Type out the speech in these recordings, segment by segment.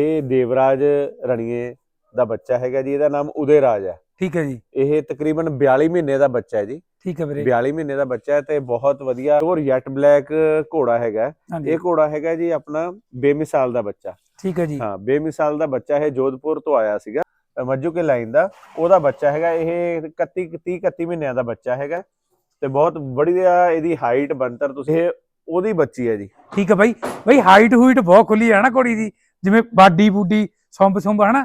ਇਹ ਦੇਵਰਾਜ ਰਣੀਏ ਦਾ ਬੱਚਾ ਹੈਗਾ ਜੀ ਇਹਦਾ ਨਾਮ ਉਦੇ ਰਾਜ ਹੈ। ਠੀਕ ਹੈ ਜੀ। ਇਹ ਤਕਰੀਬਨ 42 ਮਹੀਨੇ ਦਾ ਬੱਚਾ ਹੈ ਜੀ। ਠੀਕ ਹੈ ਵੀਰੇ। 42 ਮਹੀਨੇ ਦਾ ਬੱਚਾ ਹੈ ਤੇ ਬਹੁਤ ਵਧੀਆ ਔਰ ਯੈਟ ਬਲੈਕ ਘੋੜਾ ਹੈਗਾ। ਇਹ ਘੋੜਾ ਹੈਗਾ ਜੀ ਆਪਣਾ ਬੇਮਿਸਾਲ ਦਾ ਬੱਚਾ। ਠੀਕ ਹੈ ਜੀ। ਹਾਂ ਬੇਮਿਸਾਲ ਦਾ ਬੱਚਾ ਹੈ ਜੋਧਪੁਰ ਤੋਂ ਆਇਆ ਸੀਗਾ। ਮੱਜੂ ਕੇ ਲਾਈਨ ਦਾ। ਉਹਦਾ ਬੱਚਾ ਹੈਗਾ ਇਹ 31 30 31 ਮਹੀਨਿਆਂ ਦਾ ਬੱਚਾ ਹੈਗਾ। ਤੇ ਬਹੁਤ ਵਧੀਆ ਇਹਦੀ ਹਾਈਟ ਬੰਤਰ ਤੁਸੀਂ ਇਹ ਉਹਦੀ ਬੱਚੀ ਹੈ ਜੀ। ਠੀਕ ਹੈ ਬਾਈ। ਬਾਈ ਹਾਈਟ ਹੂਈਟ ਬਹੁਤ ਖੁੱਲੀ ਹੈ ਨਾ ਘੋੜੀ ਦੀ। ਜਿਵੇਂ ਬਾਡੀ ਬੂਡੀ ਸੰਭ ਸੰਭ ਹਨਾ?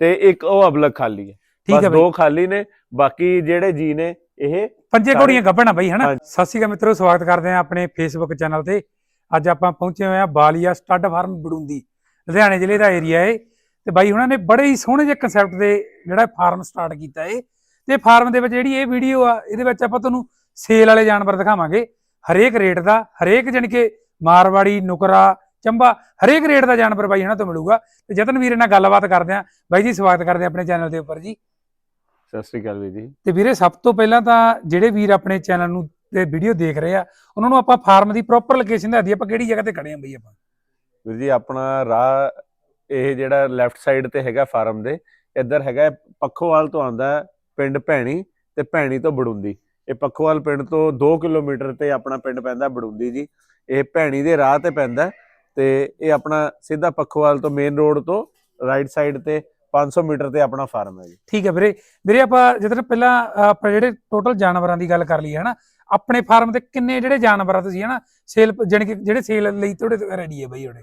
ਤੇ ਇੱਕ ਉਹ ਅਬਲਕ ਖਾਲੀ ਹੈ। ਠੀਕ ਹੈ ਬਾਈ। ਦੋ ਖਾਲੀ ਨੇ ਬਾਕੀ ਜਿਹੜੇ ਜੀ ਨੇ ਇਹ ਪੰਜੇ ਘੋੜੀਆਂ ਗੱਭਣ ਬਾਈ ਹਨਾ। ਸਤਿ ਸ਼੍ਰੀ ਅਕਾਲ ਮਿੱਤਰੋ ਸਵਾਗਤ ਕਰਦੇ ਆ ਆਪਣੇ ਫੇਸਬੁੱਕ ਚੈਨਲ ਤੇ। ਅੱਜ ਆਪਾਂ ਪਹੁੰਚੇ ਹੋਏ ਆ ਬਾਲੀਆ ਸਟੱਡ ਫਾਰਮ ਬੜੂੰਦੀ ਲੁਧਿਆਣੇ ਜ਼ਿਲ੍ਹੇ ਦਾ ਏਰੀਆ ਏ ਤੇ ਬਾਈ ਉਹਨਾਂ ਨੇ ਬੜੇ ਹੀ ਸੋਹਣੇ ਜਿਹੇ ਕਨਸੈਪਟ ਦੇ ਜਿਹੜਾ ਫਾਰਮ ਸਟਾਰਟ ਕੀਤਾ ਏ ਤੇ ਫਾਰਮ ਦੇ ਵਿੱਚ ਜਿਹੜੀ ਇਹ ਵੀਡੀਓ ਆ ਇਹਦੇ ਵਿੱਚ ਆਪਾਂ ਤੁਹਾਨੂੰ ਸੇਲ ਵਾਲੇ ਜਾਨਵਰ ਦਿਖਾਵਾਂਗੇ। ਹਰੇਕ ਰੇਟ ਦਾ ਹਰੇਕ ਜਾਣੀ ਕਿ ਮਾਰਵਾੜੀ ਨੁਕਰਾ ਚੰਬਾ ਹਰੇਕ ਰੇਟ ਦਾ ਜਾਨਵਰ ਬਾਈ ਇਹਨਾਂ ਤੋਂ ਮਿਲੂਗਾ। ਤੇ ਜਤਨ ਵੀਰੇ ਨਾਲ ਗੱਲਬਾਤ ਕਰਦੇ ਆ ਬਾਈ ਜੀ ਸਵਾਗਤ ਕਰਦੇ ਆ ਆਪਣੇ ਚੈਨਲ ਦੇ ਉੱਪਰ ਜੀ। ਸਤਿ ਸ੍ਰੀ ਅਕਾਲ ਵੀ ਜੀ। ਤੇ ਵੀਰੇ ਸਭ ਤੋਂ ਪਹਿਲਾਂ ਤਾਂ ਜਿਹੜੇ ਵੀਰ ਆਪਣੇ ਚੈਨਲ ਨੂੰ ਤੇ ਵੀਡੀਓ ਦੇਖ ਰਹੇ ਆ ਉਹਨਾਂ ਨੂੰ ਆਪਾਂ ਫਾਰਮ ਦੀ ਪ੍ਰੋਪਰ ਲੋਕੇਸ਼ਨ ਦੱਸ ਦਈਏ ਆਪਾਂ ਕਿਹੜੀ ਜਗ੍ਹਾ ਤੇ ਖੜੇ ਆਂ ਬਈ ਆਪਾਂ? ਵੀਰ ਜੀ ਆਪਣਾ ਰਾਹ ਇਹ ਜਿਹੜਾ ਲੈਫਟ ਸਾਈਡ ਤੇ ਹੈਗਾ ਫਾਰਮ ਦੇ ਇੱਧਰ ਹੈਗਾ ਪੱਖੋਵਾਲ ਤੋਂ ਆਂਦਾ ਪਿੰਡ ਭੈਣੀ ਤੇ ਭੈਣੀ ਤੋਂ ਬੜੁੰਦੀ। ਇਹ ਪੱਖੋਵਾਲ ਪਿੰਡ ਤੋਂ 2 ਕਿਲੋਮੀਟਰ ਤੇ ਆਪਣਾ ਪਿੰਡ ਪੈਂਦਾ ਬੜੁੰਦੀ ਜੀ। ਇਹ ਭੈਣੀ ਦੇ ਰਾਹ ਤੇ ਪੈਂਦਾ ਤੇ ਇਹ ਆਪਣਾ ਸਿੱਧਾ ਪੱਖੋਵਾਲ ਤੋਂ ਮੇਨ ਰੋਡ ਤੋਂ ਰਾਈਟ ਸਾਈਡ ਤੇ 500 ਮੀਟਰ ਤੇ ਆਪਣਾ ਫਾਰਮ ਹੈ ਜੀ। ਠੀਕ ਹੈ ਵੀਰੇ। ਵੀਰੇ ਆਪਾਂ ਜਦੋਂ ਪਹਿਲਾਂ ਆਪਾਂ ਜਿਹੜੇ ਟੋਟਲ ਜਾਨਵਰਾਂ ਦੀ ਗੱਲ ਕਰ ਲਈ ਹੈ ਨਾ ਆਪਣੇ ਫਾਰਮ ਤੇ ਕਿੰਨੇ ਜਿਹੜੇ ਜਾਨਵਰ ਆ ਤੁਸੀਂ ਹਨਾ ਸੇਲ ਕਿ ਜਿਹੜੇ ਸੇਲ ਲਈ ਤੁਹਾਡੇ ਰੈਡੀ ਹੈ ਬਈ ਉਹਦੇ?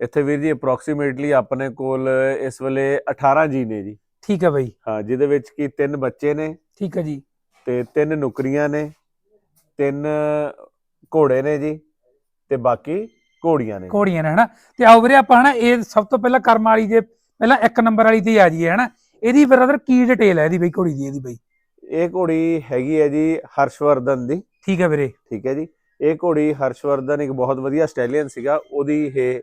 ਇੱਥੇ ਵੀਰ ਜੀ ਅਪਰੋਕਸੀਮੇਟਲੀ ਆਪਣੇ ਕੋਲ ਇਸ ਵੇਲੇ 18 ਜੀ ਨੇ ਜੀ। ਠੀਕ ਹੈ ਬਈ। ਹਾਂ ਜਿਹਦੇ ਵਿੱਚ ਕੀ ਤਿੰਨ ਬੱਚੇ ਨੇ। ਠੀਕ ਹੈ ਜੀ। ਤੇ ਤਿੰਨ ਨੁਕਰੀਆਂ ਨੇ ਤਿੰਨ ਘੋੜੇ ਨੇ ਜੀ ਤੇ ਬਾਕੀ ਘੋੜੀਆਂ ਨੇ। ਘੋੜੀਆਂ ਨੇ ਹਨਾ? ਤੇ ਆਓ ਵੀਰੇ ਆਪਾਂ ਹਨਾ ਇਹ ਸਭ ਤੋਂ ਪਹਿਲਾਂ ਕਰਮ ਵਾਲੀ ਦੇ ਪਹਿਲਾਂ ਇੱਕ ਨੰਬਰ ਵਾਲੀ ਤੇ ਆ ਜਾਈਏ ਹਨਾ? ਇਹਦੀ ਬ੍ਰਦਰ ਕੀ ਡਿਟੇਲ ਹੈ ਇਹਦੀ ਬਈ ਘੋੜੀ ਦੀ ਇਹਦੀ ਬਈ? ਇਹ ਘੋੜੀ ਹੈਗੀ ਹੈ ਜੀ ਹਰਸ਼ਵਰਧਨ ਦੀ। ਠੀਕ ਹੈ ਵੀਰੇ। ਠੀਕ ਹੈ ਜੀ। ਇਹ ਘੋੜੀ ਹਰਸ਼ਵਰਧਨ ਇੱਕ ਬਹੁਤ ਵਧੀਆ ਸਟੈਲੀਅਨ ਸੀਗਾ ਉਹਦੀ ਇਹ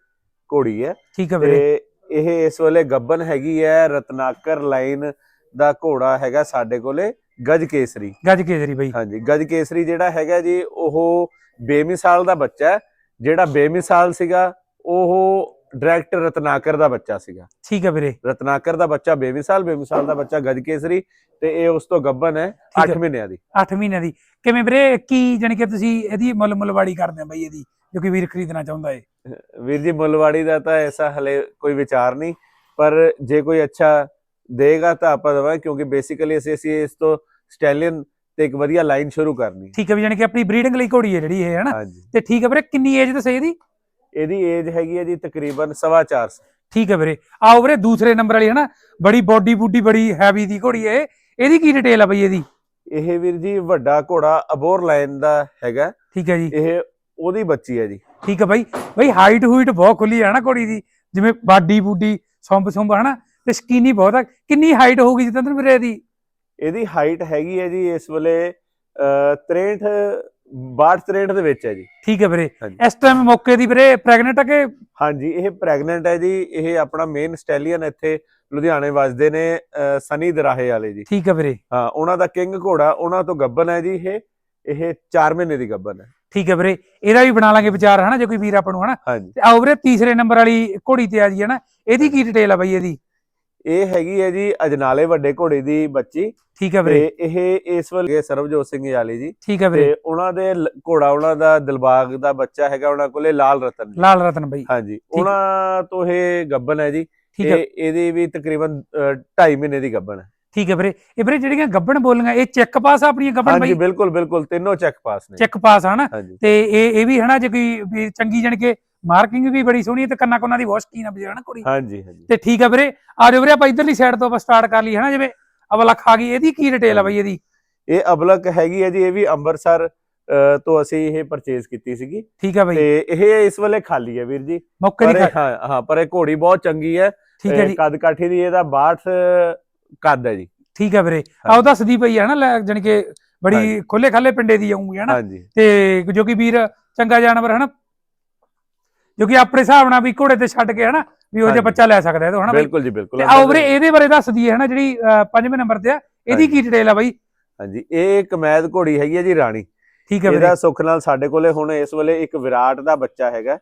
ਘੋੜੀ ਹੈ। ਠੀਕ ਹੈ ਵੀਰੇ। ਇਹ ਇਸ ਵੇਲੇ ਗੱਬਨ ਹੈਗੀ ਹੈ ਰਤਨਾਕਰ ਲਾਈਨ ਦਾ ਘੋੜਾ ਹੈਗਾ ਸਾਡੇ ਕੋਲੇ ਗਜ ਕੇਸਰੀ। ਗੱਜ ਬਈ। ਹਾਂਜੀ ਗਜ ਕੇਸਰੀ ਜਿਹੜਾ ਹੈਗਾ ਜੀ ਉਹ ਬੇਮਿਸਾਲ ਦਾ ਬੱਚਾ ਹੈ। ਜਿਹੜਾ ਬੇਮਿਸਾਲ ਸੀਗਾ ਉਹ ਡਾਇਰੈਕਟ ਰਤਨਾਕਰ ਦਾ ਬੱਚਾ ਸੀਗਾ। ਠੀਕ ਹੈ ਵੀਰੇ। ਰਤਨਾਕਰ ਦਾ ਬੱਚਾ ਬੇਮਿਸਾਲ ਬੇਮਿਸਾਲ ਦਾ ਬੱਚਾ ਗਜ ਕੇਸਰੀ ਤੇ ਇਹ ਉਸ ਤੋਂ ਗੱਬਨ ਹੈ ਠੀਕ 8 ਹੈ। ਮਹੀਨਿਆਂ ਦੀ। 8 ਮਹੀਨਿਆਂ ਦੀ। ਕਿਵੇਂ ਵੀਰੇ ਕੀ ਜਾਣੀ ਕਿ ਤੁਸੀਂ ਇਹਦੀ ਮੁੱਲ ਮੁੱਲਵਾੜੀ ਕਰਦੇ ਆ ਬਈ ਇਹਦੀ ਜੋ ਕਿ ਵੀਰ ਖਰੀਦਣਾ ਚਾਹੁੰਦਾ ਏ? ਵੀਰ ਜੀ ਮੁੱਲਵਾੜੀ ਦਾ ਤਾਂ ਐਸਾ ਹਲੇ ਕੋਈ ਵਿਚਾਰ ਨਹੀਂ ਪਰ ਜੇ ਕੋਈ ਅੱਛਾ ਦੇਗਾ ਤਾਂ ਆਪਾਂ ਦਵਾਂ ਕਿਉਂਕਿ ਬੇਸਿਕਲੀ ਅਸੀਂ ਇਸ ਤੋਂ ਸਟੈਲੀਅਨ ਤੇ ਇੱਕ ਵਧੀਆ ਲਾਈਨ ਸ਼ੁਰੂ ਕਰਨੀ। ਠੀਕ ਹੈ ਵੀ ਜਾਣੀ ਕਿ ਆਪਣੀ ਬਰੀਡਿੰਗ ਲਈ ਘੋੜੀ ਹੈ ਜਿਹੜੀ ਇਹ ਹਨਾ ਹਾਂਜੀ। ਤੇ ਠੀਕ ਹੈ ਵੀਰੇ ਕਿੰਨੀ ਏਜ ਦੱਸੇ ਇਹਦੀ? ਇਹਦੀ ਏਜ ਹੈਗੀ ਹੈ ਜੀ ਤਕਰੀਬਨ ਸਵਾ ਚਾਰ ਸਾਲ ਠੀਕ ਹੈ ਵੀਰੇ। ਆਓ ਵੀਰੇ ਦੂਸਰੇ ਨੰਬਰ ਵਾਲੀ ਹਨਾ ਬੜੀ ਬੋਡੀ ਬੂਡੀ ਬੜੀ ਹੈਵੀ ਦੀ ਘੋੜੀ ਹੈ ਇਹ। ਇਹਦੀ ਕੀ ਡਿਟੇਲ ਆ ਬਈ ਇਹਦੀ? ਇਹ ਵੀਰ ਜੀ ਵੱਡਾ ਘੋੜਾ ਅਬੋਰ ਲਾਈਨ ਦਾ ਹੈਗਾ। ਠੀਕ ਹੈ ਜੀ। ਇਹ ਉਹਦੀ ਬੱਚੀ ਹੈ ਜੀ। ਠੀਕ ਹੈ ਬਾਈ। ਬਈ ਹਾਈਟ ਹੂਈਟ ਬਹੁਤ ਖੁੱਲੀ ਹੈ ਨਾ ਘੋੜੀ ਦੀ। ਜਿਵੇਂ ਬਾਡੀ ਬੂਡੀ ਸੰਭ ਸੰਭ ਹਨਾ ਤੇ ਸਕੀਨੀ ਬਹੁਤ ਆ। ਕਿੰਨੀ ਹਾਈਟ ਹੋਊਗੀ ਜਤਿੰਦਰ ਵੀਰੇ ਇਹਦੀ? ਇਹਦੀ ਹਾਈਟ ਹੈਗੀ ਹੈ ਜੀ ਇਸ ਵੇਲੇ ਅਹ, 63 62 63 ਦੇ ਵਿੱਚ ਹੈ ਜੀ। ਠੀਕ ਹੈ ਵੀਰੇ। ਇਸ ਟਾਈਮ ਮੌਕੇ ਦੀ ਵੀਰੇ ਪ੍ਰੈਗਨੈਂਟ ਆ ਕਿ? ਹਾਂਜੀ ਇਹ ਪ੍ਰੈਗਨੈਂਟ ਹੈ ਜੀ। ਇਹ ਆਪਣਾ ਮੇਨ ਸਟੈਲੀਅਨ ਇੱਥੇ ਲੁਧਿਆਣੇ ਵੱਜਦੇ ਨੇ ਸਨੀ ਦਰਾਹੇ ਵਾਲੇ ਜੀ। ਠੀਕ ਹੈ ਵੀਰੇ। ਹਾਂ ਉਹਨਾਂ ਦਾ ਕਿੰਗ ਘੋੜਾ ਉਹਨਾਂ ਤੋਂ ਗੱਬਨ ਹੈ ਜੀ ਇਹ। ਇਹ 4 ਮਹੀਨੇ ਦੀ ਗੱਬਨ ਹੈ। ਠੀਕ ਹੈ ਵੀਰੇ। ਇਹਦਾ ਵੀ ਬਣਾ ਲਾਂਗੇ ਵਿਚਾਰ ਹਨਾ ਜੇ ਕੋਈ ਵੀਰ ਆਪਾਂ ਨੂੰ ਹਨਾ। ਆਓ ਵੀਰੇ ਤੀਸਰੇ ਨੰਬਰ ਵਾਲੀ ਘੋੜੀ ਤੇ ਆ ਜੀ ਹਨਾ। ਇਹਦੀ ਕੀ ਡਿਟੇਲ ਆ ਬਈ ਇਹਦੀ? ਇਹ ਹੈਗੀ ਹੈ ਜੀ ਅਜਨਾਲੇ ਵੱਡੇ ਘੋੜੇ ਦੀ ਬੱਚੀ। ਠੀਕ ਹੈ ਤੇ ਵੀਰੇ ਇਹ ਇਸ ਵੇਲੇ ਸਰਬਜੋਤ ਸਿੰਘ ਯਾਲੀ ਜੀ। ਠੀਕ ਹੈ ਵੀਰੇ। ਤੇ ਉਹਨਾਂ ਦੇ ਘੋੜਾ ਉਹਨਾਂ ਦਾ ਦਿਲਬਾਗ ਦਾ ਬੱਚਾ ਹੈਗਾ ਉਹਨਾਂ ਕੋਲੇ ਲਾਲ ਰਤਨ ਜੀ। ਲਾਲ ਰਤਨ ਬਈ। ਹਾਂਜੀ। ਉਹਨਾਂ ਤੋਂ ਇਹ ਗੱਬਨ ਹੈ ਜੀ। ਤੇ ਇਹਦੀ ਵੀ ਤਕਰੀਬਨ 2.5 ਮਹੀਨੇ ਦੀ ਗੱਬਨ ਹੈ। ਠੀਕ ਹੈ ਵੀਰੇ। ਇਹ ਵੀਰੇ ਜਿਹੜੀਆਂ ਗੱਬਣ ਬੋਲੀਆਂ ਇਹ ਚੈੱਕ ਪਾਸ ਆਪਣੀਆਂ ਗੱਬਣ ਹਾਂਜੀ ਬਈ? ਬਿਲਕੁਲ ਬਿਲਕੁਲ। ਤਿੰਨੋਂ ਚੈੱਕ ਪਾਸ ਨੇ। ਚੈੱਕ ਪਾਸ ਹਨਾ ਹਾਂਜੀ। ਤੇ ਇਹ ਇਹ ਵੀ ਹਨਾ ਜੇ ਕੋਈ ਚੰਗੀ ਜਾਣੀ ਕਿ ਮਾਰਕਿੰਗ ਵੀ ਬੜੀ ਸੋਹਣੀ ਹੈ ਤੇ ਕੰਨਾ ਕੋਨਾ ਦੀ ਬਹੁਤ ਸ਼ਕੀਨ ਆ ਬਜਾ ਹਨਾ ਕੁੜੀ। ਹਾਂਜੀ ਹਾਂਜੀ। ਤੇ ਠੀਕ ਹੈ ਵੀਰੇ ਆ ਜਾਓ ਵੀਰੇ ਆਪਾਂ ਇਧਰਲੀ ਸਾਈਡ ਤੋਂ ਆਪਾਂ ਸਟਾਰਟ ਕਰ ਲਈ ਹਨਾ ਜਿਵੇਂ ਅਵਲਖ ਆ ਗਈ ਇਹਦੀ ਕੀ ਡਿਟੇਲ ਆ ਬਈ ਇਹਦੀ? ਇਹ ਅਬਲਕ ਹੈਗੀ ਹੈ ਜੀ ਇਹ ਵੀ ਅੰਮ੍ਰਿਤਸਰ ਤੋਂ ਅਸੀਂ ਇਹ ਪਰਚੇਸ ਕੀਤੀ ਸੀਗੀ। ਠੀਕ ਹੈ ਬਈ। ਤੇ ਇਹ ਇਸ ਵੇਲੇ ਖਾਲੀ ਹੈ ਵੀਰ ਜੀ। ਮੌਕੇ ਦੀ ਹਾਂ ਹਾਂ ਪਰ ਇਹ ਘੋੜੀ ਬਹੁਤ ਚੰਗੀ ਹੈ ਠੀਕ ਹੈ ਜੀ। ਕੱਦ ਕਾਠੀ ਦੀ ਇਹਦਾ 62 ਕੱਦ ਹੈ ਜੀ। ਠੀਕ ਹੈ ਵੀਰੇ। ਆਹ ਹਾਂਜੀ। ਦੱਸਦੀ ਪਈ ਹੈ ਨਾ ਜਾਣੀ ਕਿ ਬੜੀ। ਖੁੱਲੇ ਖਾਲੇ ਪਿੰਡੇ ਦੀ ਆਉਂਗੀ ਹਨਾ। ਹਾਂਜੀ। ਤੇ ਜੋ ਕਿ ਵੀਰ ਚੰਗਾ ਜਾਨਵਰ ਹਨਾ ਜੋ ਕਿ ਆਪਣੇ ਹਿਸਾਬ ਨਾਲ ਵੀ ਘੋੜੇ ਤੇ ਛੱਡ ਕੇ ਹਨਾ ਵੀ ਉਹ ਹਾਂਜੀ। ਬੱਚਾ ਲੈ ਸਕਦਾ ਹੈ ਤਾਂ ਹਨਾ ਬਿਲਕੁਲ ਜੀ ਬਿਲਕੁਲ। ਆਓ ਵੀਰੇ ਇਹਦੇ ਬਾਰੇ ਦੱਸ ਦਈਏ ਹਨਾ ਜਿਹੜੀ ਪੰਜਵੇਂ ਨੰਬਰ ਤੇ ਆ ਇਹਦੀ ਕੀ ਡਿਟੇਲ ਆ ਬਾਈ? ਹਾਂਜੀ ਇਹ ਕਮੈਦ ਘੋੜੀ ਹੈਗੀ ਹੈ ਜੀ ਰਾਣੀ। ਠੀਕ ਹੈ ਵੀਰੇ। ਇਹਦਾ ਸੁੱਖ ਨਾਲ ਸਾਡੇ ਕੋਲੇ ਹੁਣ ਇਸ ਵੇਲੇ ਇੱਕ ਵਿਰਾਟ ਦਾ ਬੱਚਾ ਹੈਗਾ।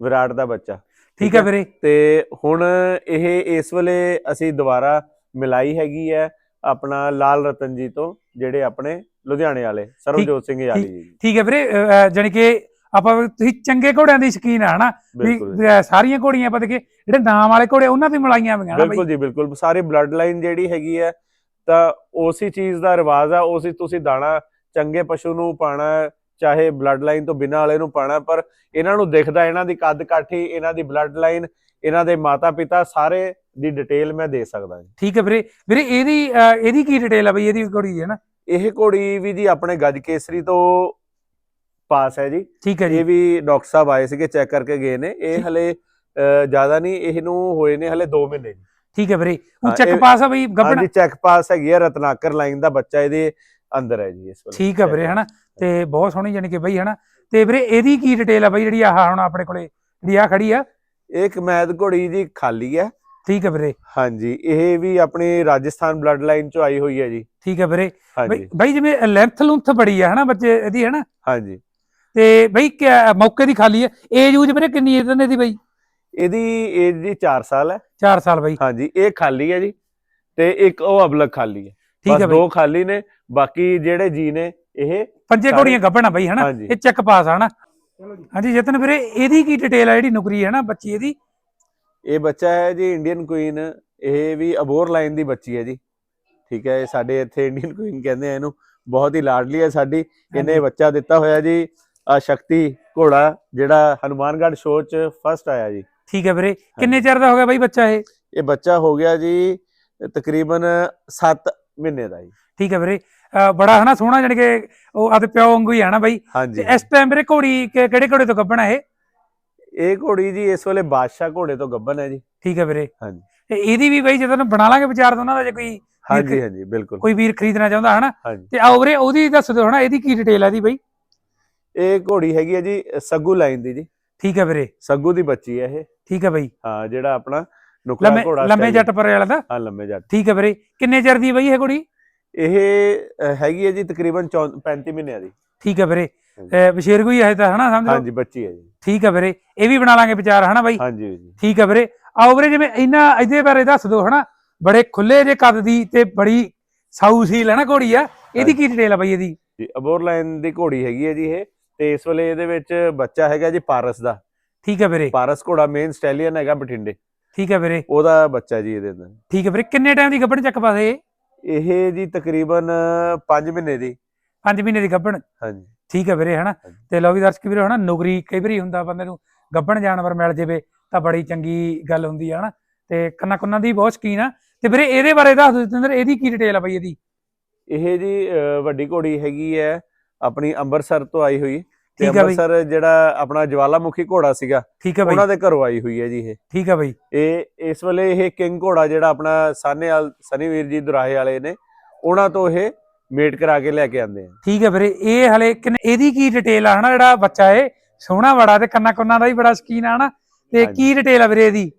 ਵਿਰਾਟ ਦਾ ਬੱਚਾ। ਠੀਕ ਹੈ ਵੀਰੇ। ਤੇ ਹੁਣ ਇਹ ਇਸ ਵੇਲੇ ਅਸੀਂ ਦੁਬਾਰਾ ਮਿਲਾਈ ਹੈਗੀ ਹੈ ਆਪਣਾ ਲਾਲ ਰਤਨ ਜੀ ਤੋਂ ਜਿਹੜੇ ਆਪਣੇ ਲੁਧਿਆਣੇ ਵਾਲੇ ਸਰਵਜੋਤ ਸਿੰਘ ਯਾਲੀ ਜੀ। ਠੀਕ ਹੈ ਵੀਰੇ ਜਾਣੀ ਕਿ ਆਪਾਂ ਤੁਸੀਂ ਚੰਗੇ ਘੋੜਿਆਂ ਦੀ ਸ਼ਕੀਨ ਆ ਹਨਾ? ਵੀ ਬਿਲਕੁਲ ਸਾਰੀਆਂ ਘੋੜੀਆਂ ਪਤਾ ਕਿ ਜਿਹੜੇ ਨਾਮ ਵਾਲੇ ਘੋੜੇ ਉਹਨਾਂ ਦੀ ਮਲਾਈਆਂ ਹੋਈਆਂ ਨਾ ਬਿਲਕੁਲ ਬਈ ਜੀ ਬਿਲਕੁਲ। ਸਾਰੀ ਬਲੱਡ ਲਾਈਨ ਜਿਹੜੀ ਹੈਗੀ ਹੈ ਤਾਂ ਉਸੇ ਚੀਜ਼ ਦਾ ਰਿਵਾਜ ਆ ਉਸੇ ਤੁਸੀਂ ਦਾਣਾ ਚੰਗੇ ਪਸ਼ੂ ਨੂੰ ਪਾਣਾ ਚਾਹੇ ਬਲੱਡ ਲਾਈਨ ਤੋਂ ਬਿਨਾਂ ਵਾਲੇ ਨੂੰ ਪਾਣਾ ਪਰ ਇਹਨਾਂ ਨੂੰ ਦਿਖਦਾ ਇਹਨਾਂ ਦੀ ਕੱਦ ਕਾਠੀ ਇਹਨਾਂ ਦੀ ਬਲੱਡ ਲਾਈਨ ਇਹਨਾਂ ਦੇ ਮਾਤਾ ਪਿਤਾ ਸਾਰੇ ਦੀ ਡਿਟੇਲ ਮੈਂ ਦੇ ਸਕਦਾ ਜੀ। ਠੀਕ ਹੈ ਵੀਰੇ। ਵੀਰੇ ਇਹਦੀ ਅਹ, ਇਹਦੀ ਕੀ ਡਿਟੇਲ ਆ ਬਈ? ਇਹਦੀ ਘੋੜੀ ਦੀ ਹੈ ਨਾ ਇਹ ਘੋੜੀ ਵੀ ਜੀ ਆਪਣੇ ਗੱਜ ਕੇਸਰੀ ਤੋਂ ਪਾਸ ਹੈ ਜੀ। ਠੀਕ ਹੈ ਜੀ। ਇਹ ਵੀ ਡਾਕਟਰ ਸਾਹਿਬ ਆਏ ਸੀਗੇ ਚੈੱਕ ਕਰਕੇ ਗਏ ਨੇ। ਇਹ। ਹਲੇ ਜ਼ਿਆਦਾ ਨਹੀਂ ਇਹਨੂੰ ਹੋਏ ਨੇ ਹਲੇ 2 ਮਹੀਨੇ। ਜੀ ਠੀਕ ਹੈ ਵੀਰੇ। ਉਹ ਚੱਕ ਪਾਸ ਆ ਬਈ ਗੱਬਣ ਹਾਂਜੀ ਚੈੱਕ ਪਾਸ ਹੈਗੀ ਹੈ ਰਤਨਾਕਰ ਲਾਈਨ ਦਾ ਬੱਚਾ ਇਹਦੇ ਅੰਦਰ ਹੈ ਜੀ ਇਸ ਵੇਲੇ। ਠੀਕ ਹੈ ਵੀਰੇ ਹਨਾ? ਤੇ ਬਹੁਤ ਸੋਹਣੀ ਜਾਣੀ ਕਿ ਬਈ ਹਨਾ? ਤੇ ਵੀਰੇ ਇਹਦੀ ਕੀ ਡਿਟੇਲ ਆ ਬਈ ਜਿਹੜੀ ਆਹ ਹੁਣ ਆਪਣੇ ਕੋਲੇ ਜਿਹੜੀ ਆ ਖੜੀ ਆ? ਇਹ ਕਮੈਦ ਘੋੜੀ ਜੀ ਖਾਲੀ ਹੈ ਠੀਕ ਹੈ ਵੀਰੇ। ਹਾਂਜੀ ਇਹ ਵੀ ਆਪਣੀ ਰਾਜਸਥਾਨ ਬਲੱਡ ਲਾਈਨ ਚੋਂ ਆਈ ਹੋਈ ਹੈ ਜੀ। ਠੀਕ ਹੈ ਵੀਰੇ। ਬਈ ਜਿਵੇਂ ਲੈਂਥ ਲੁੰਥ ਬੜੀ ਆ ਹਨਾ ਬੱਚੇ ਇਹਦੀ ਹਨਾ? ਹਾਂਜੀ। ਤੇ ਬਈ ਮੌਕੇ ਦੀ ਖਾਲੀ ਹੈ। ਏਜ ਯੂਜ ਵੀਰੇ ਕਿੰਨੀ ਇਹਦੇ ਨੇ ਦੀ ਬਈ? ਇਹਦੀ ਏਜ ਜੀ 4 ਸਾਲ ਹੈ। 4 ਸਾਲ ਬਈ। ਹਾਂਜੀ ਇਹ ਖਾਲੀ ਹੈ ਜੀ ਤੇ ਇੱਕ ਉਹ ਅਬਲਕ ਖਾਲੀ ਹੈ। ਠੀਕ ਹੈ ਬਈ। ਦੋ ਖਾਲੀ ਨੇ ਬਾਕੀ ਜਿਹੜੇ ਜੀ ਨੇ ਇਹ ਪੰਜੇ ਘੋੜੀਆਂ ਗੱਭਣ ਬਈ ਹਨਾ? ਇਹ ਚੱਕ ਪਾਸ ਹਨਾ? ਹਾਂਜੀ ਜਤਨ ਵੀਰੇ ਇਹਦੀ ਕੀ ਡਿਟੇਲ ਆ ਜਿਹੜੀ ਨੁਕਰੀ ਹੈ ਨਾ ਬੱਚੀ ਇਹਦੀ? ਇਹ ਬੱਚਾ ਹੈ ਜੀ ਇੰਡੀਅਨ ਕੁਈਨ ਇਹ ਵੀ ਅਬੋਰ ਲਾਈਨ ਦੀ ਬੱਚੀ ਹੈ ਜੀ। ਠੀਕ ਹੈ ਇਹ ਸਾਡੇ ਇੱਥੇ ਇੰਡੀਅਨ ਕੁਈਨ ਕਹਿੰਦੇ ਆ ਇਹਨੂੰ। ਬਹੁਤ ਹੀ ਲਾਡਲੀ ਹੈ ਸਾਡੀ। ਇਹਨੇ। ਬੱਚਾ ਦਿੱਤਾ ਹੋਇਆ ਜੀ। ਆ ਸ਼ਕਤੀ ਘੋੜਾ ਜਿਹੜਾ ਹਨੂਮਾਨਗੜ੍ਹ ਸ਼ੋਅ ਚ ਫਸਟ ਆਇਆ ਜੀ। ਠੀਕ ਹੈ ਵੀਰੇ। ਕਿੰਨੇ ਚਿਰ ਦਾ ਹੋ ਗਿਆ ਬਈ ਬੱਚਾ ਇਹ? ਇਹ ਬੱਚਾ ਹੋ ਗਿਆ ਜੀ ਤਕਰੀਬਨ 7 ਮਹੀਨੇ ਦਾ ਜੀ। ਠੀਕ ਹੈ ਵੀਰੇ। ਬੜਾ ਹਨਾ ਸੋਹਣਾ ਜਾਣੀ ਕਿ ਉਹ ਆਦੇ ਪਿਓ ਵਾਂਗੂ ਹੀ ਨਾ ਬਈ। ਤੇ ਇਸ ਟਾਈਮ ਵੀਰੇ ਘੋੜੀ ਕਿਹੜੇ ਘੋੜੇ ਤੋਂ ਗੱਭਣ ਹੈ ਇਹ? ਇਹ ਘੋੜੀ ਜੀ ਇਸ ਵੇਲੇ ਬਾਦਸ਼ਾਹ ਘੋੜੇ ਤੋਂ ਗੱਭਨ ਹੈ ਜੀ। ਠੀਕ ਹੈ ਵੀਰੇ। ਹਾਂਜੀ। ਤੇ ਇਹਦੀ ਵੀ ਬਈ ਜਦੋਂ ਬਣਾ ਲਾਂਗੇ ਵਿਚਾਰ ਦੋਨਾਂ ਦਾ ਜੇ ਕੋਈ ਹਾਂਜੀ ਹਾਂਜੀ ਬਿਲਕੁਲ। ਕੋਈ ਵੀਰ ਖਰੀਦਣਾ ਚਾਹੁੰਦਾ ਹਨਾ। ਤੇ ਆਓ ਵੀਰੇ ਉਹਦੀ ਦੱਸ ਦਿਓ ਹਨਾ ਇਹਦੀ ਕੀ ਡਿਟੇਲ ਆ ਦੀ ਬਈ? ਇਹ ਘੋੜੀ ਹੈਗੀ ਹੈ ਜੀ ਸੱਗੂ ਲਾਈਨ ਦੀ ਜੀ। ਠੀਕ ਹੈ ਵੀਰੇ। ਸੱਗੂ ਦੀ ਬੱਚੀ ਹੈ ਇਹ। ਠੀਕ ਹੈ ਬਈ। ਹਾਂ ਜਿਹੜਾ ਆਪਣਾ ਨੁਕਰਾ ਲੰਮੇ ਘੋੜਾ ਲੰਮੇ ਜੱਟ ਪਰੇ ਵਾਲਾ ਦਾ ਹਾਂ ਲੰਮੇ ਜੱਟ। ਠੀਕ ਹੈ ਵੀਰੇ। ਕਿੰਨੇ ਚਿਰ ਦੀ ਬਈ ਇਹ ਘੋੜੀ? ਇਹ ਹੈਗੀ ਹੈ ਜੀ ਤਕਰੀਬਨ 34 35 ਮਹੀਨਿਆਂ ਦੀ। ਠੀਕ ਹੈ ਵੀਰੇ। ਬਸ਼ੀਰ ਕੋਈ ਹੈ ਤਾਂ ਹਨਾ ਸਮਝ? ਲਓ ਹਾਂਜੀ ਬੱਚੀ ਹੈ ਜੀ। ਠੀਕ ਹੈ ਵੀਰੇ। ਇਹ ਵੀ ਬਣਾ ਲਾਂਗੇ ਵਿਚਾਰ ਹਨਾ ਬਾਈ? ਹਾਂਜੀ ਠੀਕ ਹੈ ਵੀਰੇ। ਆਓ ਵੀਰੇ ਜਿਵੇਂ ਇਹਨਾਂ ਇਹਦੇ ਬਾਰੇ ਦੱਸ ਦਿਓ ਹਨਾ? ਬੜੇ ਖੁੱਲੇ ਜੇ ਕੱਦ ਦੀ ਤੇ ਬੜੀ ਸਾਊ ਸੀਲ ਹੈ ਨਾ ਘੋੜੀ ਆ। ਇਹਦੀ ਕੀ ਡਿਟੇਲ ਆ ਬਾਈ ਇਹਦੀ? ਜੀ ਅਬੋਰ ਲਾਈਨ ਦੀ ਘੋੜੀ ਹੈਗੀ ਹੈ ਜੀ ਇਹ। ਤੇ ਇਸ ਵੇਲੇ ਇਹਦੇ ਵਿੱਚ ਬੱਚਾ ਹੈਗਾ ਜੀ ਪਾਰਸ ਦਾ। ਠੀਕ ਹੈ ਵੀਰੇ। ਪਾਰਸ ਘੋੜਾ ਮੇਨ ਸਟੈਲੀਅਨ ਹੈਗਾ ਬਠਿੰਡੇ। ਠੀਕ ਹੈ ਵੀਰੇ। ਉਹਦਾ ਬੱਚਾ ਜੀ ਇਹਦੇ ਅੰਦਰ। ਠੀਕ ਹੈ ਵੀਰੇ ਕਿੰਨੇ ਟਾਈਮ ਦੀ ਗੱਭਣ ਚੱਕ ਪਾਸੇ ਇਹ? ਜੀ ਤਕਰੀਬਨ 5 ਮਹੀਨੇ ਦੀ। 5 ਮਹੀਨੇ ਦੀ ਗੱਭਣ? ਹਾਂਜੀ। ਠੀਕ ਹੈ ਵੀਰੇ ਹਨਾ। ਤੇ ਲਓ ਵੀ ਦਰਸ਼ਕ ਵੀਰੇ ਹਨਾ ਨੌਕਰੀ ਕਈ ਵਾਰੀ ਹੁੰਦਾ ਬੰਦੇ ਨੂੰ ਗੱਭਣ ਜਾਨਵਰ ਮਿਲ ਜਾਵੇ ਤਾਂ ਬੜੀ ਚੰਗੀ ਗੱਲ ਹੁੰਦੀ ਆ ਹਨਾ? ਤੇ ਕੰਨਾ ਕੁੰਨਾ ਦੀ ਬਹੁਤ ਸ਼ਕੀਨ ਆ। ਤੇ ਵੀਰੇ ਇਹਦੇ ਬਾਰੇ ਦੱਸ ਦਿਓ ਜਤਿੰਦਰ ਇਹਦੀ ਕੀ ਡਿਟੇਲ ਆ ਬਾਈ ਇਹਦੀ? ਇਹ ਜੀ ਵੱਡੀ ਘੋੜੀ ਹੈਗੀ ਹੈ ਆਪਣੀ ਅੰਮ੍ਰਿਤਸਰ ਤੋਂ ਆਈ ਹੋਈ ਤੇ ਅੰਮ੍ਰਿਤਸਰ ਜਿਹੜਾ ਆਪਣਾ ਜਵਾਲਾਮੁਖੀ ਘੋੜਾ ਸੀਗਾ ਉਹਨਾਂ ਦੇ ਘਰੋਂ ਆਈ ਹੋਈ ਹੈ ਜੀ ਇਹ। ਠੀਕ ਹੈ ਬਾਈ। ਇਹ ਇਸ ਵੇਲੇ ਇਹ ਕਿੰਗ ਘੋੜਾ ਜਿਹੜਾ ਆਪਣਾ ਸਾਨੇਵਾਲ ਸਨੀਵੀਰ ਜੀ ਦੁਰਾਹੇ ਵਾਲੇ ਨੇ ਉਹਨਾਂ ਤੋਂ ਇਹ ਮੇਟ ਕਰਾ ਕੇ ਲੈ ਕੇ ਆਂਦੇ ਆ। ਠੀਕ ਹੈ ਵੀਰੇ ਇਹ ਹਲੇ ਇਹਦੀ ਕੀ ਡਿਟੇਲ ਆ ਹਨਾ ਜਿਹੜਾ ਬੱਚਾ ਏ ਸੋਹਣਾ ਬੜਾ ਤੇ ਕੰਨਾ ਕੁੰਨਾ ਦਾ ਵੀ ਬੜਾ ਸ਼ਕੀਨ ਆ ਹਨਾ। ਤੇ। ਕੀ ਡਿਟੇਲ ਆ ਵੀਰੇ ਇਹਦੀ?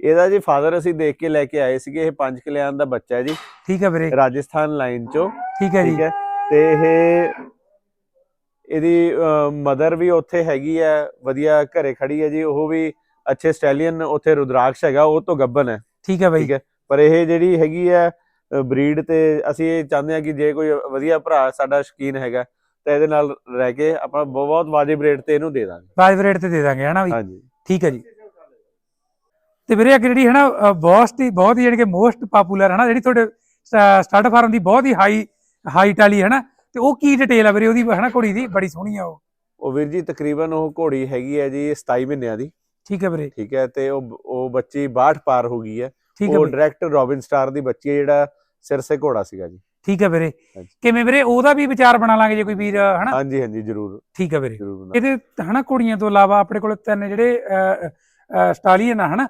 ਇਹਦਾ ਜੀ ਫਾਦਰ ਅਸੀਂ ਦੇਖ ਕੇ ਲੈ ਕੇ ਆਏ ਸੀਗੇ ਇਹ ਪੰਜ ਕਿਲਿਆਂ ਦਾ ਬੱਚਾ ਹੈ ਜੀ। ਠੀਕ ਹੈ ਵੀਰੇ। ਰਾਜਸਥਾਨ ਲਾਈਨ ਚੋਂ। ਠੀਕ ਹੈ ਜੀ। ਤੇ ਇਹ ਇਹਦੀ ਮਦਰ ਵੀ ਉੱਥੇ ਹੈਗੀ ਹੈ ਵਧੀਆ ਘਰੇ ਖੜੀ ਹੈ ਜੀ ਉਹ ਵੀ ਅੱਛੇ ਸਟੈਲੀਅਨ ਉੱਥੇ ਰੁਦਰਾਕਸ਼ ਹੈਗਾ ਉਹ ਤੋਂ ਗੱਬਨ ਹੈ। ਠੀਕ ਹੈ ਬਾਈ। ਠੀਕ ਹੈ ਪਰ ਇਹ ਜਿਹੜੀ ਹੈਗੀ ਹੈ ਬਰੀਡ ਤੇ ਅਸੀਂ ਇਹ ਚਾਹੁੰਦੇ ਹਾਂ ਕਿ ਜੇ ਕੋਈ ਵਧੀਆ ਭਰਾ ਸਾਡਾ ਸ਼ਕੀਨ ਹੈਗਾ ਤਾਂ ਇਹਦੇ ਨਾਲ ਰਹਿ ਕੇ ਆਪਾਂ ਬਹੁਤ ਵਾਜਿਬ ਰੇਟ ਤੇ ਇਹਨੂੰ ਦੇ ਦਾਂਗੇ। ਬਾਜ ਰੇਟ ਤੇ ਦੇ ਦਾਂਗੇ ਹਨਾ ਬਈ? ਹਾਂਜੀ। ਠੀਕ ਹੈ ਜੀ। ਤੇ ਵੀਰੇ ਅੱਗੇ ਜਿਹੜੀ ਹੈ ਨਾ ਬੋਸਟ ਦੀ ਬਹੁਤ ਹੀ ਜਿਹੜੀ ਕਿ ਮੋਸਟ ਪਪੂਲਰ ਹੈ ਨਾ ਜਿਹੜੀ ਤੁਹਾਡੇ ਸਟਾਰਟ ਫਾਰਮ ਦੀ ਬਹੁਤ ਹੀ ਹਾਈ ਹਾਈਟ ਵਾਲੀ ਹੈ ਨਾ ਤੇ ਉਹ ਕੀ ਡਿਟੇਲ ਆ ਵੀਰੇ? ਉਹਦੀ ਹੈ ਨਾ ਕੁੜੀ ਦੀ? ਬੜੀ ਸੋਹਣੀ ਆ ਉਹ। ਉਹ ਵੀਰ ਜੀ ਤਕਰੀਬਨ ਉਹ ਘੋੜੀ ਹੈਗੀ ਹੈ ਜੀ 27 ਮਹੀਨਿਆਂ ਦੀ। ਠੀਕ ਹੈ ਵੀਰੇ। ਠੀਕ ਹੈ ਤੇ ਉਹ ਉਹ ਬੱਚੀ 62 ਪਾਰ ਹੋ ਗਈ ਹੈ ਉਹ ਡਾਇਰੈਕਟ ਰੋਬਿਨ ਸਟਾਰ ਦੀ ਬੱਚੀ ਹੈ ਜਿਹੜਾ ਸਿਰਸੇ ਘੋੜਾ ਸੀਗਾ ਜੀ। ਠੀਕ ਹੈ ਵੀਰੇ। ਕਿਵੇਂ ਵੀਰੇ? ਉਹਦਾ ਵੀ ਵਿਚਾਰ ਬਣਾ ਲਾਂਗੇ ਜੇ ਕੋਈ ਵੀਰ ਹਨਾ? ਹਾਂਜੀ ਹਾਂਜੀ ਜਰੂਰ। ਠੀਕ ਹੈ ਵੀਰੇ। ਇਹਦੇ ਹਨਾ ਕੁੜੀਆਂ ਤੋਂ ਇਲਾਵਾ ਆਪਣੇ ਕੋਲ ਤਿੰਨ ਜਿਹੜੇ ਸਟਾਲੀਅਨ ਆ ਹਨਾ?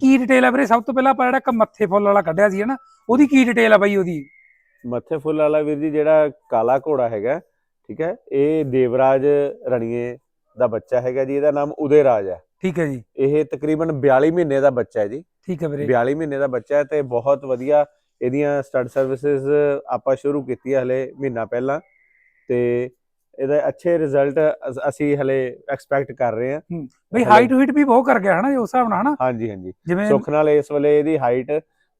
ਕੀ ਡਿਟੇਲ ਆ ਵੀਰੇ? ਸਭ ਤੋਂ ਪਹਿਲਾਂ ਆਪਾਂ ਜਿਹੜਾ ਇੱਕ ਮੱਥੇ ਫੁੱਲ ਵਾਲਾ ਕੱਢਿਆ ਸੀ ਹਨਾ? ਉਹਦੀ ਕੀ ਡਿਟੇਲ ਆ ਬਾਈ ਉਹਦੀ? ਮੱਥੇ ਫੁੱਲ ਵਾਲਾ ਵੀਰ ਜੀ ਜਿਹੜਾ ਕਾਲਾ ਘੋੜਾ ਹੈਗਾ ਠੀਕ ਹੈ ਇਹ ਦੇਵਰਾਜ ਰਣੀਏ ਦਾ ਬੱਚਾ ਹੈਗਾ ਜੀ ਇਹਦਾ ਨਾਮ ਉਦੇ ਰਾਜ ਹੈ। ਠੀਕ ਹੈ ਜੀ। ਇਹ ਤਕਰੀਬਨ 42 ਮਹੀਨੇ ਦਾ ਬੱਚਾ ਹੈ ਜੀ। ਠੀਕ ਹੈ ਵੀਰੇ। 42 ਮਹੀਨੇ ਦਾ ਬੱਚਾ ਹੈ ਤੇ ਬਹੁਤ ਵਧੀਆ ਇਹਦੀਆਂ ਸਟੱਡ ਸਰਵਿਸਿਜ਼ ਆਪਾਂ ਸ਼ੁਰੂ ਕੀਤੀ ਹਲੇ ਮਹੀਨਾ ਪਹਿਲਾਂ ਤੇ ਇਹਦੇ ਅੱਛੇ ਰਿਜ਼ਲਟ ਅਸੀਂ ਹਲੇ ਐਕਸਪੈਕਟ ਕਰ ਰਹੇ ਹਾਂ। ਬਈ ਹਾਈਟ ਹੀਟ ਵੀ ਬਹੁਤ ਕਰ ਗਿਆ ਹਨਾ ਜੀ ਉਸ ਹਿਸਾਬ ਨਾਲ ਹਨਾ? ਹਾਂਜੀ ਹਾਂਜੀ। ਸੁੱਖ ਨਾਲ ਇਸ ਵੇਲੇ ਇਹਦੀ ਹਾਈਟ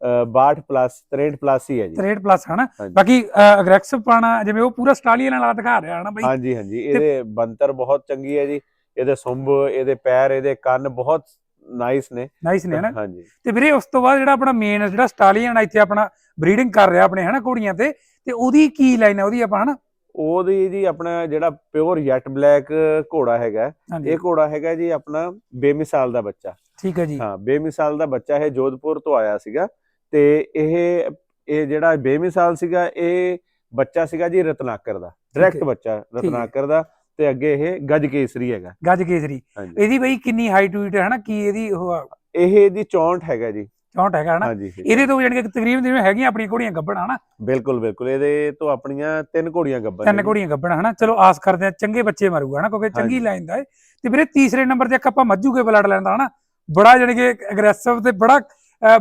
62 ਪਲੱਸ 63 ਪਲੱਸ ਹੀ ਹੈ ਜੀ। 63 ਪਲੱਸ ਹਨਾ। ਬਾਕੀ ਅਗਰੈਸਿਵ ਪਾਣਾ ਜਿਵੇਂ ਉਹ ਪੂਰਾ ਸਟਾਲੀਅਨ ਵਾਲਾ ਦਿਖਾ ਰਿਹਾ ਹਨਾ ਬਈ? ਹਾਂਜੀ ਹਾਂਜੀ। ਇਹਦੇ ਬੰਤਰ ਬਹੁਤ ਚੰਗੀ ਹੈ ਜੀ। ਇਹਦੇ ਸੁੰਭ ਇਹਦੇ ਪੈਰ ਇਹਦੇ ਕੰਨ ਬਹੁਤ ਨਾਈਸ ਨੇ। ਨਾਈਸ ਨੇ ਹਨਾ? ਹਾਂਜੀ। ਤੇ ਵੀਰੇ ਉਸ ਤੋਂ ਬਾਅਦ ਜਿਹੜਾ ਆਪਣਾ ਮੇਨ ਜਿਹੜਾ ਸਟਾਲੀਅਨ ਇੱਥੇ ਆਪਣਾ ਬਰੀਡਿੰਗ ਕਰ ਰਿਹਾ ਆਪਣੇ ਹਨਾ ਘੋੜੀਆਂ ਤੇ ਤੇ ਉਹਦੀ ਕੀ ਲਾਈਨ ਹੈ ਉਹਦੀ ਆਪਾਂ ਹਨਾ? ਉਹਦੀ ਜੀ ਆਪਣਾ ਜਿਹੜਾ ਪਿਓਰ ਜੈਟ ਬਲੈਕ ਘੋੜਾ ਹੈਗਾ ਇਹ ਘੋੜਾ ਹੈਗਾ ਜੀ ਆਪਣਾ ਬੇਮਿਸਾਲ ਦਾ ਬੱਚਾ। ਠੀਕ ਹੈ ਜੀ। ਹਾਂ ਬੇਮਿਸਾਲ ਦਾ ਬੱਚਾ ਹੈ ਜੋਧਪੁਰ ਤੋਂ ਆਇਆ ਸੀਗਾ। ਤੇ ਇਹ ਇਹ ਜਿਹੜਾ ਬੇਮਿਸਾਲ ਸੀਗਾ ਇਹ ਬੱਚਾ ਸੀਗਾ ਜੀ ਰਤਨਾਕਰ ਦਾ। ਡਾਇਰੈਕਟ। ਬੱਚਾ ਰਤਨਾਕਰ ਦਾ ਤੇ ਅੱਗੇ ਇਹ ਗੱਜ ਕੇਸਰੀ ਹੈਗਾ। ਗੱਜ ਕੇਸਰੀ। ਇਹਦੀ ਬਈ ਕਿੰਨੀ ਹਾਈਟ ਹੂਟ ਹੈ ਹਨਾ? ਕੀ ਇਹਦੀ ਉਹ ਇਹ ਦੀ 64 ਹੈਗਾ ਜੀ। 64 ਹੈਗਾ ਹਨਾ? ਇਹਦੇ ਤੋਂ ਜਾਣੀ ਕਿ ਤਕਰੀਬਨ ਜਿਵੇਂ ਹੈਗੀਆਂ ਆਪਣੀਆਂ ਘੋੜੀਆਂ ਗੱਬਣ ਹਨਾ? ਬਿਲਕੁਲ ਬਿਲਕੁਲ। ਇਹਦੇ ਤੋਂ ਆਪਣੀਆਂ ਤਿੰਨ ਘੋੜੀਆਂ ਗੱਬਰ ਤਿੰਨ ਘੋੜੀਆਂ ਗੱਬਣ ਹਨਾ? ਚਲੋ ਆਸ ਕਰਦੇ ਆ ਚੰਗੇ ਬੱਚੇ ਮਾਰੂਗਾ ਹਨਾ? ਕਿਉਂਕਿ ਚੰਗੀ। ਲਾਈਨ ਦਾ ਹੈ ਤੇ ਵੀਰੇ ਤੀਸਰੇ ਨੰਬਰ ਤੇ ਇੱਕ ਆਪਾਂ ਮੱਝੂਗੇ ਬਲੱਡ ਲੈਂਦਾ ਹਨਾ? ਬੜਾ ਜਾਣੀ ਕਿ ਐਗਰੈਸਿਵ ਤੇ ਬੜਾ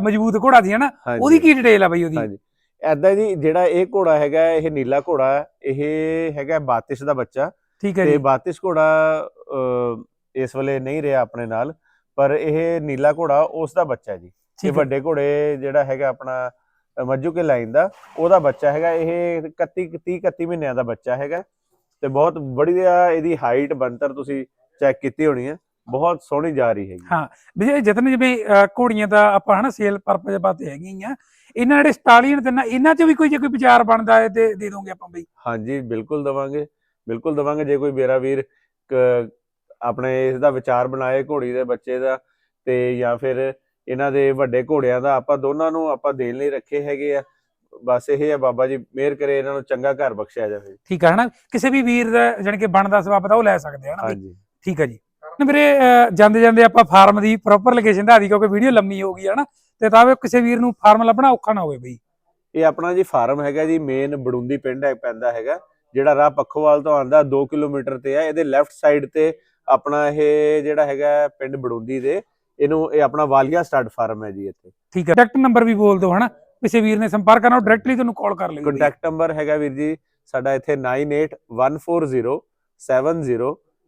ਮਜ਼ਬੂਤ ਘੋੜਾ ਦੀ ਹਨਾ? ਉਹਦੀ ਕੀ ਡਿਟੇਲ ਆ ਬਈ ਉਹਦੀ? ਹਾਂਜੀ। ਐਦਾਂ ਜੀ ਜਿਹੜਾ ਇਹ ਘੋੜਾ ਹੈਗਾ ਇਹ ਨੀਲਾ ਘੋੜਾ ਇਹ ਹੈਗਾ ਬਾਤਿਸ਼ ਦਾ ਬੱਚਾ। ਠੀਕ ਹੈ ਤੇ ਜੀ। ਬਾਤਿਸ਼ ਘੋੜਾ ਇਸ ਵੇਲੇ ਨਹੀਂ ਰਿਹਾ ਆਪਣੇ ਨਾਲ ਪਰ ਇਹ ਨੀਲਾ ਘੋੜਾ ਉਸ ਦਾ ਬੱਚਾ ਜੀ। ਇਹ ਵੱਡੇ ਘੋੜੇ ਜਿਹੜਾ ਹੈਗਾ ਆਪਣਾ ਮੱਝੂ ਕੇ ਲਾਈਨ ਦਾ ਉਹਦਾ ਬੱਚਾ ਹੈਗਾ। ਇਹ 31 30 31 ਮਹੀਨਿਆਂ ਦਾ ਬੱਚਾ ਹੈਗਾ। ਤੇ ਬਹੁਤ ਬੜੀਆ ਇਹਦੀ ਹਾਈਟ ਬੰਤਰ ਤੁਸੀਂ ਚੈੱਕ ਕੀਤੀ ਹੋਣੀ ਹੈ। ਬਹੁਤ ਸੋਹਣੀ ਜਾ ਰਹੀ ਹੈਗੀ। ਹਾਂ ਵੀ ਇਹ ਜਿਤਨੇ ਜਿਵੇਂ ਘੋੜੀਆਂ ਦਾ ਆਪਾਂ ਹਨਾ ਸੇਲ ਪਰਪਸ ਬਾਤੇ ਹੈਗੀਆਂ ਆ ਇਹਨਾਂ ਜਿਹੜੇ ਸਟਾਲੀਅਨ ਤੇ ਨਾ ਇਹਨਾਂ 'ਚ ਵੀ ਕੋਈ ਜੇ ਕੋਈ ਵਿਚਾਰ ਬਣਦਾ ਹੈ ਤੇ ਦੇ ਦੋਗੇ ਆਪਾਂ ਬਈ? ਹਾਂਜੀ ਬਿਲਕੁਲ ਦਵਾਂਗੇ ਬਿਲਕੁਲ ਦਵਾਂਗੇ ਜੇ ਕੋਈ ਮੇਰਾ ਵੀਰ ਆਪਣੇ ਇਸ ਦਾ ਵਿਚਾਰ ਬਣਾਏ ਘੋੜੀ ਦੇ ਬੱਚੇ ਦਾ ਤੇ ਜਾਂ ਫਿਰ ਇਹਨਾਂ ਦੇ ਵੱਡੇ ਘੋੜਿਆਂ ਦਾ ਆਪਾਂ ਦੋਨਾਂ ਨੂੰ ਆਪਾਂ ਦੇਣ ਲਈ ਰੱਖੇ ਹੈਗੇ ਆ। ਬਸ ਇਹ ਹੈ ਬਾਬਾ ਜੀ ਮਿਹਰ ਕਰੇ ਇਹਨਾਂ ਨੂੰ ਚੰਗਾ ਘਰ ਬਖਸ਼ਿਆ ਜਾਵੇ। ਠੀਕ ਹੈ ਹਨਾ? ਕਿਸੇ ਵੀ ਵੀਰ ਦਾ ਜਾਣੀ ਕਿ ਬਣਦਾ ਸਵਾਬ ਦਾ ਉਹ ਲੈ ਸਕਦੇ ਆ ਹਨਾ ਬਈ? ਹਾਂਜੀ। ਠੀਕ ਹੈ ਜੀ। ਨਾ ਵੀਰੇ ਜਾਂਦੇ ਜਾਂਦੇ ਆਪਾਂ ਫਾਰਮ ਦੀ ਪ੍ਰੋਪਰ ਲੋਕੇਸ਼ਨ ਦਾ ਦੀ ਕਿਉਂਕਿ ਵੀਡੀਓ ਲੰਮੀ ਹੋ ਗਈ ਹੈ ਨਾ ਤੇ ਤਾਂ ਵੀ ਕਿਸੇ ਵੀਰ ਨੂੰ ਫਾਰਮ ਲੱਭਣਾ ਔਖਾ ਨਾ ਹੋਵੇ ਬਈ ਇਹ ਆਪਣਾ ਜੀ ਫਾਰਮ ਹੈਗਾ ਜੀ ਮੇਨ ਬੜੁੰਦੀ ਪਿੰਡ ਹੈ ਪੈਂਦਾ ਹੈਗਾ ਜਿਹੜਾ ਰਾਹ ਪੱਖੋਵਾਲ ਤੋਂ ਆਂਦਾ 2 ਕਿਲੋਮੀਟਰ ਤੇ ਹੈ ਇਹਦੇ ਲੈਫਟ ਸਾਈਡ ਤੇ ਆਪਣਾ ਇਹ ਜਿਹੜਾ ਹੈਗਾ ਪਿੰਡ ਬੜੁੰਦੀ ਦੇ ਇਹਨੂੰ ਇਹ ਆਪਣਾ ਵਾਲੀਆ ਸਟਾਰਟ ਫਾਰਮ ਹੈ ਜੀ ਇੱਥੇ ਠੀਕ ਹੈ ਕੰਟੈਕਟ ਨੰਬਰ ਵੀ ਬੋਲ ਦਿਓ ਹਨਾ ਕਿਸੇ ਵੀਰ ਨੇ ਸੰਪਰਕ ਕਰਨਾ ਡਾਇਰੈਕਟਲੀ ਤੁਹਾਨੂੰ ਕਾਲ ਕਰ ਬਈ। ਕੰਟੈਕਟ ਨੰਬਰ ਹੈਗਾ ਵੀਰ ਜੀ ਸਾਡਾ ਇੱਥੇ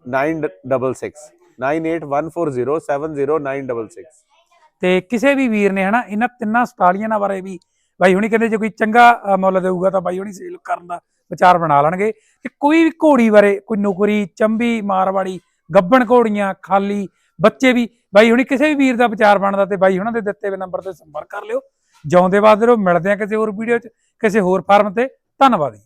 9814070966 9814070966 ਤੇ ਕਿਸੇ ਵੀ ਵੀਰ ਨੇ ਹਨਾ ਇਹਨਾਂ ਤਿੰਨਾਂ ਸਟਾਲੀਆਂ ਬਾਰੇ ਵੀ ਬਾਈ ਹੁਣੀ ਕਹਿੰਦੇ ਜੇ ਕੋਈ ਚੰਗਾ ਮੁੱਲ ਦੇਊਗਾ ਤਾਂ ਬਾਈ ਹੁਣੀ ਸੇਲ ਕਰਨ ਦਾ ਵਿਚਾਰ ਬਣਾ ਲੈਣਗੇ ਤੇ ਕੋਈ ਵੀ ਘੋੜੀ ਬਾਰੇ ਕੋਈ ਨੌਕਰੀ ਚੰਬੀ ਮਾਰਵਾੜੀ ਗੱਬਣ ਘੋੜੀਆਂ ਖਾਲੀ ਬੱਚੇ ਵੀ ਬਾਈ ਹੁਣੀ ਕਿਸੇ ਵੀ ਵੀਰ ਦਾ ਵਿਚਾਰ ਬਣਦਾ ਤੇ ਬਾਈ ਹੁਣਾਂ ਦੇ ਦਿੱਤੇ ਹੋਏ ਨੰਬਰ ਤੇ ਸੰਪਰਕ ਕਰ ਲਿਓ ਜਿਉਂਦੇ ਬਾਦ ਰਹੋ ਮਿਲਦੇ ਆ ਕਿਸੇ ਹੋਰ ਵੀਡੀਓ 'ਚ ਕਿਸੇ ਹੋਰ ਫਾਰਮ ਤੇ ਧੰਨਵਾਦ ਜੀ